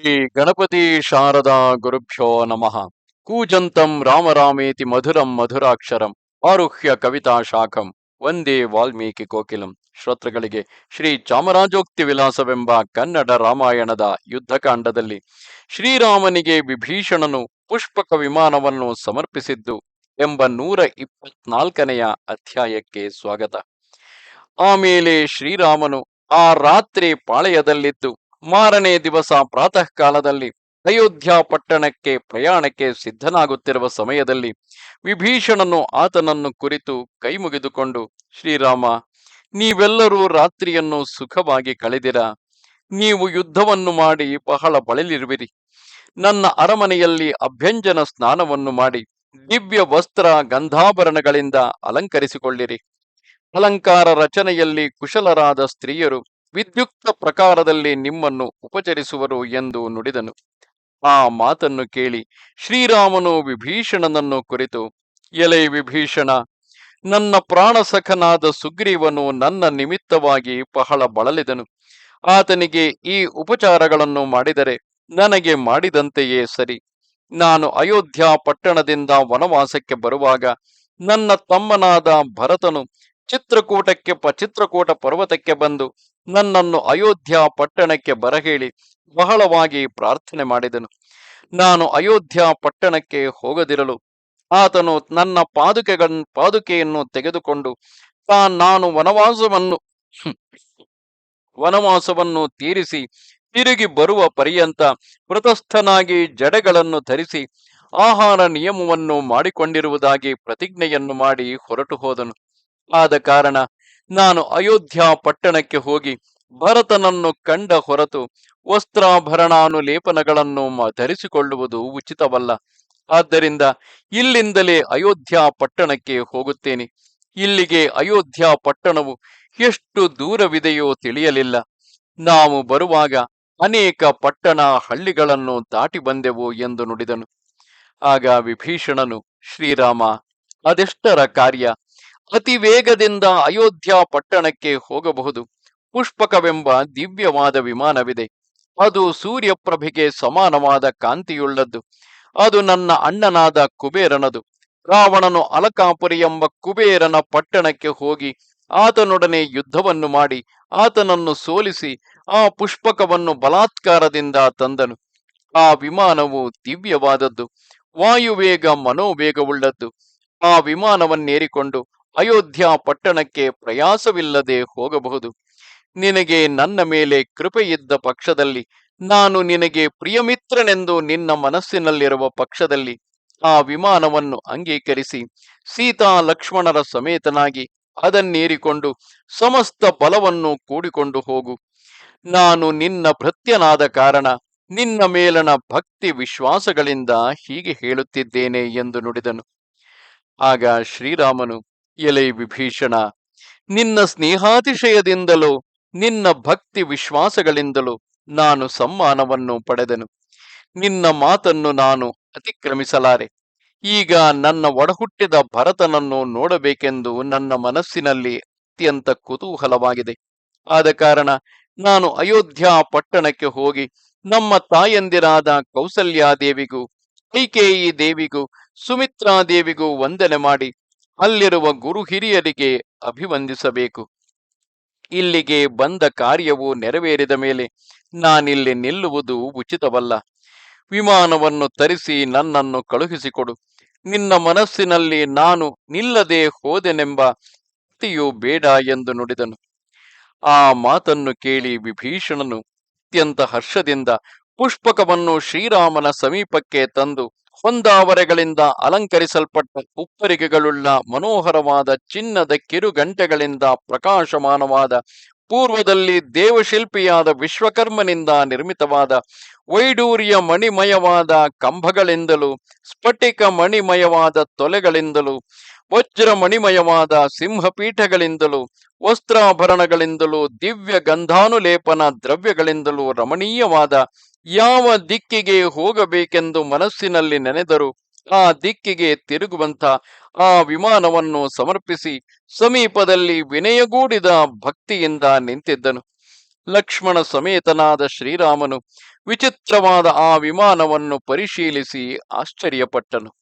ಶ್ರೀ ಗಣಪತಿ ಶಾರದಾ ಗುರುಭ್ಯೋ ನಮಃ. ಕೂಜಂತಂ ರಾಮರಾಮೇತಿ ಮಧುರಂ ಮಧುರಾಕ್ಷರಂ. ಆರುಹ್ಯ ಕವಿತಾ ಶಾಖಂ. ವಂದೇ ವಾಲ್ಮೀಕಿ ಕೋಕಿಲಂ. ಶ್ರೋತೃಗಳಿಗೆ ಶ್ರೀ ಚಾಮರಾಜೋಕ್ತಿ ವಿಲಾಸವೆಂಬ ಕನ್ನಡ ರಾಮಾಯಣದ ಯುದ್ಧಕಾಂಡದಲ್ಲಿ ಶ್ರೀರಾಮನಿಗೆ ವಿಭೀಷಣನು ಪುಷ್ಪಕ ವಿಮಾನವನ್ನು ಸಮರ್ಪಿಸಿದ್ದು ಎಂಬ ನೂರ ಇಪ್ಪತ್ನಾಲ್ಕನೆಯ ಅಧ್ಯಾಯಕ್ಕೆ ಸ್ವಾಗತ. ಆಮೇಲೆ ಶ್ರೀರಾಮನು ಆ ರಾತ್ರಿ ಪಾಳೆಯದಲ್ಲಿದ್ದು ಮಾರನೇ ದಿವಸ ಪ್ರಾತಃ ಕಾಲದಲ್ಲಿ ಅಯೋಧ್ಯ ಪಟ್ಟಣಕ್ಕೆ ಪ್ರಯಾಣಕ್ಕೆ ಸಿದ್ಧನಾಗುತ್ತಿರುವ ಸಮಯದಲ್ಲಿ ವಿಭೀಷಣನು ಆತನನ್ನು ಕುರಿತು ಕೈ ಮುಗಿದುಕೊಂಡು, ಶ್ರೀರಾಮ, ನೀವೆಲ್ಲರೂ ರಾತ್ರಿಯನ್ನು ಸುಖವಾಗಿ ಕಳೆದಿರ. ನೀವು ಯುದ್ಧವನ್ನು ಮಾಡಿ ಬಹಳ ಬಳಲಿರುವಿರಿ. ನನ್ನ ಅರಮನೆಯಲ್ಲಿ ಅಭ್ಯಂಜನ ಸ್ನಾನವನ್ನು ಮಾಡಿ, ದಿವ್ಯ ವಸ್ತ್ರ ಗಂಧಾಭರಣಗಳಿಂದ ಅಲಂಕರಿಸಿಕೊಳ್ಳಿರಿ. ಅಲಂಕಾರ ರಚನೆಯಲ್ಲಿ ಕುಶಲರಾದ ಸ್ತ್ರೀಯರು ವಿದ್ಯುಕ್ತ ಪ್ರಕಾರದಲ್ಲಿ ನಿಮ್ಮನ್ನು ಉಪಚರಿಸುವರು ಎಂದು ನುಡಿದನು. ಆ ಮಾತನ್ನು ಕೇಳಿ ಶ್ರೀರಾಮನು ವಿಭೀಷಣನನ್ನು ಕುರಿತು, ಎಲೆ ವಿಭೀಷಣ, ನನ್ನ ಪ್ರಾಣಸಖನಾದ ಸುಗ್ರೀವನು ನನ್ನ ನಿಮಿತ್ತವಾಗಿ ಬಹಳ ಬಳಲಿದನು. ಆತನಿಗೆ ಈ ಉಪಚಾರಗಳನ್ನು ಮಾಡಿದರೆ ನನಗೆ ಮಾಡಿದಂತೆಯೇ ಸರಿ. ನಾನು ಅಯೋಧ್ಯ ಪಟ್ಟಣದಿಂದ ವನವಾಸಕ್ಕೆ ಬರುವಾಗ ನನ್ನ ತಮ್ಮನಾದ ಭರತನು ಚಿತ್ರಕೂಟಕ್ಕೆ ಪ, ಚಿತ್ರಕೂಟ ಪರ್ವತಕ್ಕೆ ಬಂದು ನನ್ನನ್ನು ಅಯೋಧ್ಯ ಪಟ್ಟಣಕ್ಕೆ ಬರಹೇಳಿ ಬಹಳವಾಗಿ ಪ್ರಾರ್ಥನೆ ಮಾಡಿದನು. ನಾನು ಅಯೋಧ್ಯ ಪಟ್ಟಣಕ್ಕೆ ಹೋಗದಿರಲು ಆತನು ನನ್ನ ಪಾದುಕೆಗಳ ಪಾದುಕೆಯನ್ನು ತೆಗೆದುಕೊಂಡು ತಾ, ನಾನು ವನವಾಸವನ್ನು ವನವಾಸವನ್ನು ತೀರಿಸಿ ತಿರುಗಿ ಬರುವ ಪರ್ಯಂತ ವೃತಸ್ಥನಾಗಿ ಜಡೆಗಳನ್ನು ಧರಿಸಿ ಆಹಾರ ನಿಯಮವನ್ನು ಮಾಡಿಕೊಂಡಿರುವುದಾಗಿ ಪ್ರತಿಜ್ಞೆಯನ್ನು ಮಾಡಿ ಹೊರಟು ಹೋದನು. ಆದ ಕಾರಣ ನಾನು ಅಯೋಧ್ಯ ಪಟ್ಟಣಕ್ಕೆ ಹೋಗಿ ಭರತನನ್ನು ಕಂಡ ಹೊರತು ವಸ್ತ್ರಾಭರಣಾನುಲೇಪನಗಳನ್ನು ಧರಿಸಿಕೊಳ್ಳುವುದು ಉಚಿತವಲ್ಲ. ಆದ್ದರಿಂದ ಇಲ್ಲಿಂದಲೇ ಅಯೋಧ್ಯ ಪಟ್ಟಣಕ್ಕೆ ಹೋಗುತ್ತೇನೆ. ಇಲ್ಲಿಗೆ ಅಯೋಧ್ಯ ಪಟ್ಟಣವು ಎಷ್ಟು ದೂರವಿದೆಯೋ ತಿಳಿಯಲಿಲ್ಲ. ನಾವು ಬರುವಾಗ ಅನೇಕ ಪಟ್ಟಣ ಹಳ್ಳಿಗಳನ್ನು ದಾಟಿ ಬಂದೆವು ಎಂದು ನುಡಿದನು. ಆಗ ವಿಭೀಷಣನು, ಶ್ರೀರಾಮ, ಅದೆಷ್ಟರ ಕಾರ್ಯ? ಅತಿ ವೇಗದಿಂದ ಅಯೋಧ್ಯ ಪಟ್ಟಣಕ್ಕೆ ಹೋಗಬಹುದು. ಪುಷ್ಪಕವೆಂಬ ದಿವ್ಯವಾದ ವಿಮಾನವಿದೆ. ಅದು ಸೂರ್ಯಪ್ರಭೆಗೆ ಸಮಾನವಾದ ಕಾಂತಿಯುಳ್ಳದ್ದು. ಅದು ನನ್ನ ಅಣ್ಣನಾದ ಕುಬೇರನದು. ರಾವಣನು ಅಲಕಾಪುರಿ ಎಂಬ ಕುಬೇರನ ಪಟ್ಟಣಕ್ಕೆ ಹೋಗಿ ಆತನೊಡನೆ ಯುದ್ಧವನ್ನು ಮಾಡಿ ಆತನನ್ನು ಸೋಲಿಸಿ ಆ ಪುಷ್ಪಕವನ್ನು ಬಲಾತ್ಕಾರದಿಂದ ತಂದನು. ಆ ವಿಮಾನವು ದಿವ್ಯವಾದದ್ದು. ವಾಯುವೇಗ ಮನೋವೇಗವುಳ್ಳದ್ದು. ಆ ವಿಮಾನವನ್ನೇರಿಕೊಂಡು ಅಯೋಧ್ಯ ಪಟ್ಟಣಕ್ಕೆ ಪ್ರಯಾಸವಿಲ್ಲದೆ ಹೋಗಬಹುದು. ನಿನಗೆ ನನ್ನ ಮೇಲೆ ಕೃಪೆಯಿದ್ದ ಪಕ್ಷದಲ್ಲಿ, ನಾನು ನಿನಗೆ ಪ್ರಿಯಮಿತ್ರನೆಂದು ನಿನ್ನ ಮನಸ್ಸಿನಲ್ಲಿರುವ ಪಕ್ಷದಲ್ಲಿ ಆ ವಿಮಾನವನ್ನು ಅಂಗೀಕರಿಸಿ, ಸೀತಾ ಲಕ್ಷ್ಮಣರ ಸಮೇತನಾಗಿ ಅದನ್ನೇರಿಕೊಂಡು ಸಮಸ್ತ ಬಲವನ್ನು ಕೂಡಿಕೊಂಡು ಹೋಗು. ನಾನು ನಿನ್ನ ಭೃತ್ಯನಾದ ಕಾರಣ ನಿನ್ನ ಮೇಲನ ಭಕ್ತಿ ವಿಶ್ವಾಸಗಳಿಂದ ಹೀಗೆ ಹೇಳುತ್ತಿದ್ದೇನೆ ಎಂದು ನುಡಿದನು. ಆಗ ಶ್ರೀರಾಮನು ಎಲೆ ವಿಭೀಷಣ, ನಿನ್ನ ಸ್ನೇಹಾತಿಶಯದಿಂದಲೂ, ನಿನ್ನ ಭಕ್ತಿ ವಿಶ್ವಾಸಗಳಿಂದಲೂ ನಾನು ಸಮ್ಮಾನವನ್ನು ಪಡೆದನು. ನಿನ್ನ ಮಾತನ್ನು ನಾನು ಅತಿಕ್ರಮಿಸಲಾರೆ. ಈಗ ನನ್ನ ಒಡಹುಟ್ಟಿದ ಭರತನನ್ನು ನೋಡಬೇಕೆಂದು ನನ್ನ ಮನಸ್ಸಿನಲ್ಲಿ ಅತ್ಯಂತ ಕುತೂಹಲವಾಗಿದೆ. ಆದ ಕಾರಣ ನಾನು ಅಯೋಧ್ಯಾ ಪಟ್ಟಣಕ್ಕೆ ಹೋಗಿ ನಮ್ಮ ತಾಯಂದಿರಾದ ಕೌಸಲ್ಯಾದೇವಿಗೂ ಕೈಕೇಯಿ ದೇವಿಗೂ ಸುಮಿತ್ರಾದೇವಿಗೂ ವಂದನೆ ಮಾಡಿ ಅಲ್ಲಿರುವ ಗುರು ಹಿರಿಯರಿಗೆ ಅಭಿವಂದಿಸಬೇಕು. ಇಲ್ಲಿಗೆ ಬಂದ ಕಾರ್ಯವು ನೆರವೇರಿದ ಮೇಲೆ ನಾನಿಲ್ಲಿ ನಿಲ್ಲುವುದು ಉಚಿತವಲ್ಲ. ವಿಮಾನವನ್ನು ತರಿಸಿ ನನ್ನನ್ನು ಕಳುಹಿಸಿಕೊಡು. ನಿನ್ನ ಮನಸ್ಸಿನಲ್ಲಿ ನಾನು ನಿಲ್ಲದೆ ಹೋದೆನೆಂಬ ಅತಿಯು ಬೇಡ ಎಂದು ನುಡಿದನು. ಆ ಮಾತನ್ನು ಕೇಳಿ ವಿಭೀಷಣನು ಅತ್ಯಂತ ಹರ್ಷದಿಂದ ಪುಷ್ಪಕವನ್ನು ಶ್ರೀರಾಮನ ಸಮೀಪಕ್ಕೆ ತಂದು ಹೊಂದಾವರೆಗಳಿಂದ ಅಲಂಕರಿಸಲ್ಪಟ್ಟ ಉಪ್ಪರಿಗೆಗಳುಳ್ಳ ಮನೋಹರವಾದ ಚಿನ್ನದ ಕಿರುಗಂಟೆಗಳಿಂದ ಪ್ರಕಾಶಮಾನವಾದ, ಪೂರ್ವದಲ್ಲಿ ದೇವಶಿಲ್ಪಿಯಾದ ವಿಶ್ವಕರ್ಮನಿಂದ ನಿರ್ಮಿತವಾದ, ವೈಡೂರ್ಯ ಮಣಿಮಯವಾದ ಕಂಬಗಳಿಂದಲೂ, ಸ್ಫಟಿಕ ಮಣಿಮಯವಾದ ತೊಲೆಗಳಿಂದಲೂ ವಜ್ರ ಮಣಿಮಯವಾದ ಸಿಂಹಪೀಠಗಳಿಂದಲೂ, ವಸ್ತ್ರಾಭರಣಗಳಿಂದಲೂ, ದಿವ್ಯ ಗಂಧಾನುಲೇಪನ ದ್ರವ್ಯಗಳಿಂದಲೂ ರಮಣೀಯವಾದ ಯಾವ ದಿಕ್ಕಿಗೆ ಹೋಗಬೇಕೆಂದು ಮನಸ್ಸಿನಲ್ಲಿ ನೆನೆದರು ಆ ದಿಕ್ಕಿಗೆ ತಿರುಗುವಂತ ಆ ವಿಮಾನವನ್ನು ಸಮರ್ಪಿಸಿ ಸಮೀಪದಲ್ಲಿ ವಿನಯಗೂಡಿದ ಭಕ್ತಿಯಿಂದ ನಿಂತಿದ್ದನು. ಲಕ್ಷ್ಮಣ ಸಮೇತನಾದ ಶ್ರೀರಾಮನು ವಿಚಿತ್ರವಾದ ಆ ವಿಮಾನವನ್ನು ಪರಿಶೀಲಿಸಿ ಆಶ್ಚರ್ಯಪಟ್ಟನು.